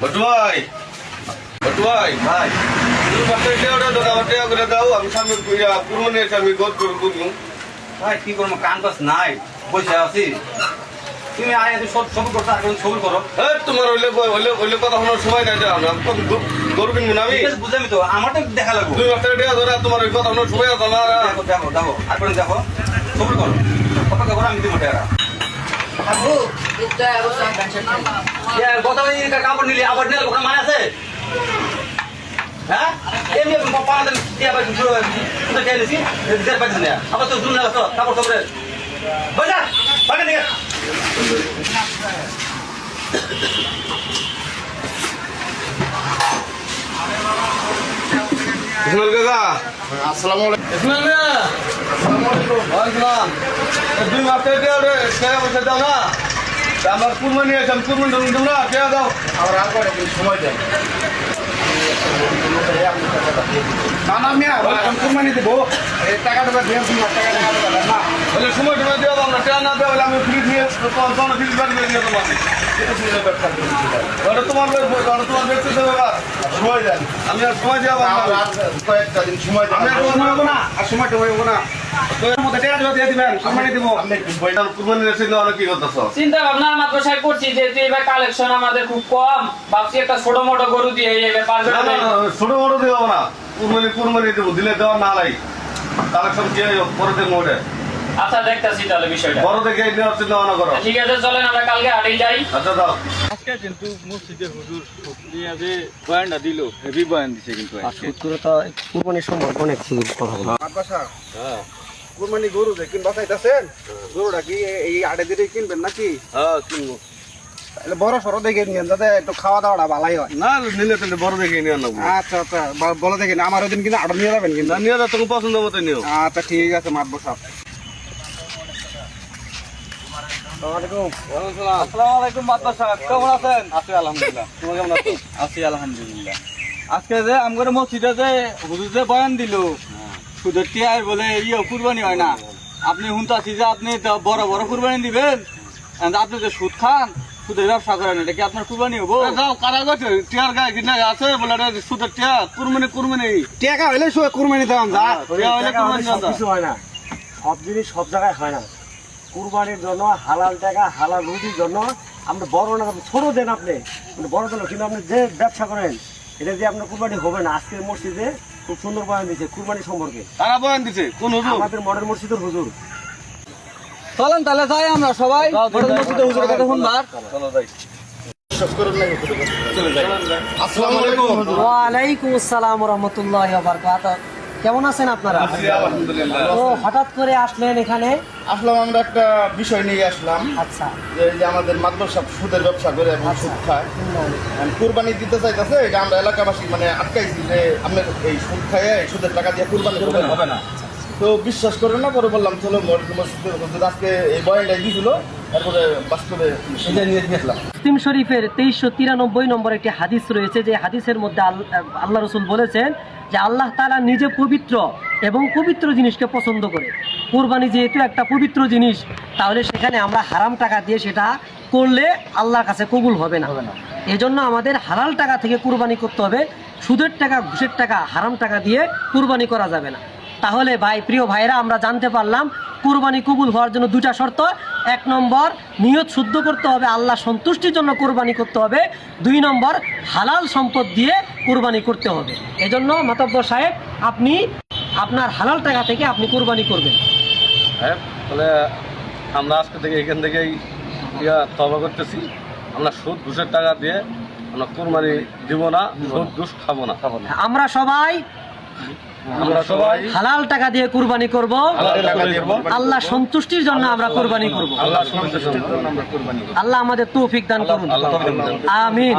বটু ভাই বটু ভাই। ভাই তুমি বাচ্চা এটা ওটা দাও আমার টাকা করে দাও আমি সামনে কইরা এসে আমি গদ করে করব ভাই কি করব? কান বাস নাই বসে আছি। তুমি আয় এত সব সবুর করছ আর সবুর করো। হ্যাঁ তোমার হইলে হইলে হইলে কথা শোনার সময় নাই দাও না গরু কিনবো না আমি? বুঝলাম তো আমার তো দেখা লাগবে। দুই বাচ্চা টাকা ধরে তোমার ওই কথা শোনার সময় আছে না দেখো দেখো দেখো আর দেখো সবুর করো। অপেক্ষা করো আমি দিব টাকা আবু এটা অবশ্য টেনশন নেই গত কাপড় নিলি আবার নিলে ওখানে মানে আছে? হ্যাঁ? এমনি দিয়ে আবার খেয়ে নিছি দেড় পাঁচ দিন আবার তো জুন লাগতো কাপড় সবরে বাজা বাজা দিকে ইসমাইল কাকা। আসসালামু আলাইকুম। ইসমাইল মিয়া ওয়ালাইকুম দুই বাচ্চা টাকা টাকা পয়সা দাও না? আমার কুরবানি আছে আমি কুরবানি দাও না টাকা দাও? আমার আর কয়টা সময় দেন? কুরবানি দেবো টাকা টাকা দিয়ে দিন টাকা টাকা দেবেন না? বলে সময় সময় দেওয়া আমরা টাকা না দেওয়া আমি ফ্রি দিয়ে কোনো ফিস বাড়ি করে নিয়ে তোমাকে। এটা ছিল ব্যবসা ওটা তোমার ওটা তোমার ব্যক্তি দেবে সময় দেন। আমি আর সময় দেওয়া আমার আর কয়েকটা দিন সময় দেন আমি আর সময় হব না। আর সময়টা হইব না। চিন্তা ভাবনা মাত্র সাহেব করছি যে এবার কালেকশন আমাদের খুব কম। ভাবছি একটা ছোট মোটো গরু দিয়ে ছোট বড় দেবো না। কুরবানি কুরবানি দেবো দিলে দেওয়া না লাই। কালেকশন কি পরে দেখব ওটা আচ্ছা দেখতেছি তাহলে বিষয়টা। বড় দেখে নেওয়ার চিন্তা ভাবনা করো। ঠিক আছে চলেন আমরা কালকে হাটেই যাই। আচ্ছা দাও আজকে কিন্তু মসজিদে হুজুর নিয়ে যে বয়ানটা দিল হেভি বয়ান দিছে কিন্তু আজকে। মাদ্রাসা? কুরবানি গরু যে কিনবা চাইতেছেন গরুটা কি এই আড়ে দিলে কিনবেন নাকি? হ্যাঁ কিনবো। বড় সড়ো দেখে যাতে একটু খাওয়া দাওয়াটা ভালোই হয়। না নিলে তাহলে বড় দেখে নিয়ে আচ্ছা আচ্ছা বলো আমার ওই দিন কিন্তু আড়ো নিয়ে যাবেন কিন্তু। না নিয়ে যাও তোমার পছন্দ মতো নিও। আচ্ছা ঠিক আছে মাতবো সব। আসসালামু আলাইকুম। মাত্র সাহেব কেমন আছেন? আছি আলহামদুলিল্লাহ। কেমন আছো? আছি আলহামদুলিল্লাহ। আজকে যে আমাদের মসজিদে যে হুজুর যে বয়ান দিল সুদের টিয়ার বলে ইয়ে কুরবানি হয় না। আপনি শুনতে আছি যে আপনি তো বড় বড় কুরবানি দিবেন আপনি যে সুদ খান সুদের ব্যবসা করেন এটা কি আপনার কুরবানি হব? এ যাও কারা গেছে টিয়ার গায়ে কিনা আছে বলে এটা সুদের টিয়া কুরবানি কুরবানি। টাকা হইলে যা। টিয়া কিছু হয় না। সব জিনিস সব জায়গায় হয় না। কুরবানির জন্য হালাল টাকা হালাল রুজির জন্য আপনি বড় না ছোট দেন আপনি। কিন্তু বড় দেন কিন্তু আপনি যে ব্যবসা করেন এটা দিয়ে আপনার কুরবানি হবে না। আজকের মসজিদে খুব সুন্দর বয়ান দিয়েছে কুরবানি সম্পর্কে। কারা বয়ান দিছে? কোন হুজুর? আমাদের মডেল মসজিদের হুজুর। চলেন তাহলে যাই আমরা সবাই। মসজিদে হুজুরের কথা শুনবার আসসালামু আলাইকুম। ওয়ালাইকুম আসসালাম রহমতুল্লাহ কেমন আছেন আপনারা? হঠাৎ করে আসলেন এখানে? আসলাম আমরা একটা বিষয় নিয়ে আসলাম। আচ্ছা। যে আমাদের মাদ্রাসা সুদের ব্যবসা করে এবং সুদ খায়। আর কুরবানি দিতে চাইতেছে এটা আমরা এলাকাবাসী মানে আটকাইছি যে আপনার এই সুদ খায় সুদের টাকা দিয়ে কুরবানি করবেন হবে না। তো বিশ্বাস করে না পরে বললাম চলো মসজিদের আজকে এই বয়ানটাই দিয়েছিল তারপরে বাস্তবে সেটা নিয়ে গেছিলাম মুসলিম শরীফের তেইশশো তিরানব্বই নম্বর একটি হাদিস রয়েছে যে হাদিসের মধ্যে আল- আল্লাহ রসুল বলেছেন যে আল্লাহ তালা নিজে পবিত্র এবং পবিত্র জিনিসকে পছন্দ করে। কোরবানি যেহেতু একটা পবিত্র জিনিস তাহলে সেখানে আমরা হারাম টাকা দিয়ে সেটা করলে আল্লাহর কাছে কবুল হবে না। এজন্য আমাদের হালাল টাকা থেকে কুরবানি করতে হবে। সুদের টাকা ঘুষের টাকা হারাম টাকা দিয়ে কুরবানি করা যাবে না। তাহলে ভাই প্রিয় ভাইরা আমরা জানতে পারলাম কুরবানি কবুল হওয়ার জন্য দুটা শর্ত। এক নম্বর নিয়ত শুদ্ধ করতে হবে আল্লাহ সন্তুষ্টির জন্য কোরবানি করতে হবে। দুই নম্বর হালাল সম্পদ দিয়ে কোরবানি করতে হবে। এজন্য মাতব্বর সাহেব আপনি আপনার হালাল টাকা থেকে আপনি কোরবানি করবেন। হ্যাঁ তাহলে আমরা আজকে থেকে এখান থেকেই ইয়া তবা করতেছি। আমরা সুদ ঘুষের টাকা দিয়ে আমরা কুরবানি দিব না সুদ ঘুষ খাব না খাব না। আমরা সবাই আমরা সবাই হালাল টাকা দিয়ে কুরবানি করব। আল্লাহ সন্তুষ্টির জন্য আমরা কোরবানি করব। আল্লাহ আমাদের তৌফিক দান করুন। আমিন।